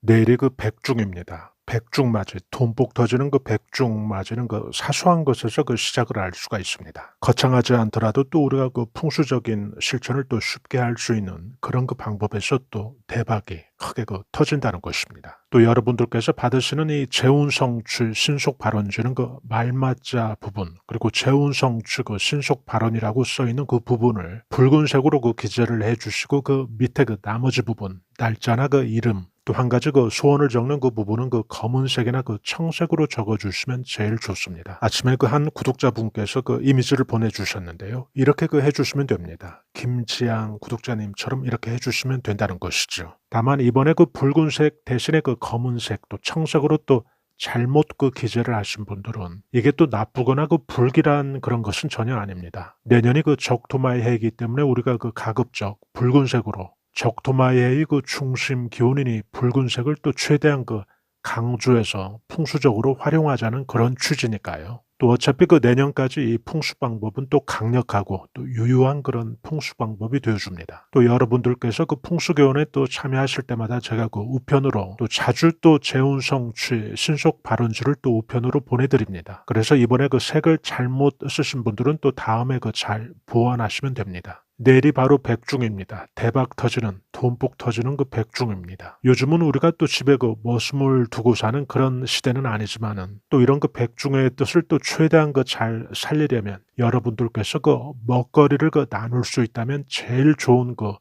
내일이 그 백중입니다. 백중 맞이, 돈복 터지는 그 백중 맞이는 그 사소한 것에서 그 시작을 알 수가 있습니다. 거창하지 않더라도 또 우리가 그 풍수적인 실천을 또 쉽게 할 수 있는 그런 그 방법에서 또 대박이 크게 그 터진다는 것입니다. 또 여러분들께서 받으시는 이 재운성취 신속 발언지는 그 말맞자 부분 그리고 재운성취 그 신속 발언이라고 써 있는 그 부분을 붉은색으로 그 기재를 해주시고 그 밑에 그 나머지 부분 날짜나 그 이름 또 한 가지 그 소원을 적는 그 부분은 그 검은색이나 그 청색으로 적어주시면 제일 좋습니다. 아침에 그 한 구독자분께서 그 이미지를 보내주셨는데요. 이렇게 그 해주시면 됩니다. 김지양 구독자님처럼 이렇게 해주시면 된다는 것이죠. 다만 이번에 그 붉은색 대신에 그 검은색 또 청색으로 또 잘못 그 기재를 하신 분들은 이게 또 나쁘거나 그 불길한 그런 것은 전혀 아닙니다. 내년이 그 적토마의 해이기 때문에 우리가 그 가급적 붉은색으로 적토마의 그 중심 기온이니 붉은색을 또 최대한 그 강조해서 풍수적으로 활용하자는 그런 취지니까요. 또 어차피 그 내년까지 이 풍수 방법은 또 강력하고 또 유효한 그런 풍수 방법이 되어줍니다. 또 여러분들께서 그 풍수 교원에 또 참여하실 때마다 제가 그 우편으로 또 자주 또 재운성취 신속 발언지를 또 우편으로 보내드립니다. 그래서 이번에 그 색을 잘못 쓰신 분들은 또 다음에 그 잘 보완하시면 됩니다. 내일이 바로 백중입니다. 대박 터지는 돈복 터지는 그 백중입니다. 요즘은 우리가 또 집에 그 머슴을 두고 사는 그런 시대는 아니지만은 또 이런 그 백중의 뜻을 또 최대한 그 잘 살리려면 여러분들께서 그 먹거리를 그 나눌 수 있다면 제일 좋은 그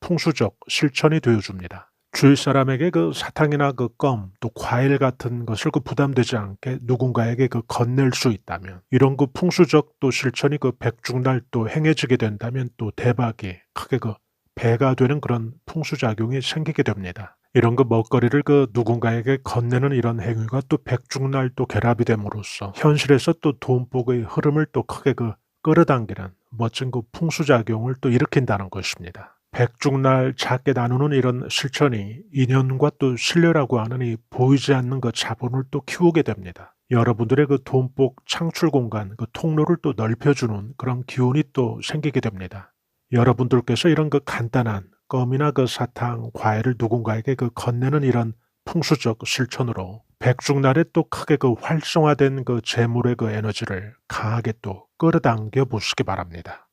풍수적 실천이 되어줍니다. 주위 사람에게 그 사탕이나 그 껌, 또 과일 같은 것을 그 부담되지 않게 누군가에게 그 건넬 수 있다면 이런 그 풍수적 또 실천이 그 백중날 또 행해지게 된다면 또 대박이 크게 그 배가 되는 그런 풍수작용이 생기게 됩니다. 이런 그 먹거리를 그 누군가에게 건네는 이런 행위가 또 백중날 또 결합이 됨으로써 현실에서 또 돈복의 흐름을 또 크게 그 끌어당기는 멋진 그 풍수작용을 또 일으킨다는 것입니다. 백중날 작게 나누는 이런 실천이 인연과 또 신뢰라고 이 보이지 않는 그 자본을 또 키우게 됩니다. 여러분들의 그 돈복 창출 공간, 그 통로를 또 넓혀주는 그런 기운이 또 생기게 됩니다. 여러분들께서 이런 그 간단한 껌이나 그 사탕, 과일을 누군가에게 그 건네는 이런 풍수적 실천으로 백중날에 또 크게 그 활성화된 그 재물의 그 에너지를 강하게 또 끌어당겨 보시기 바랍니다.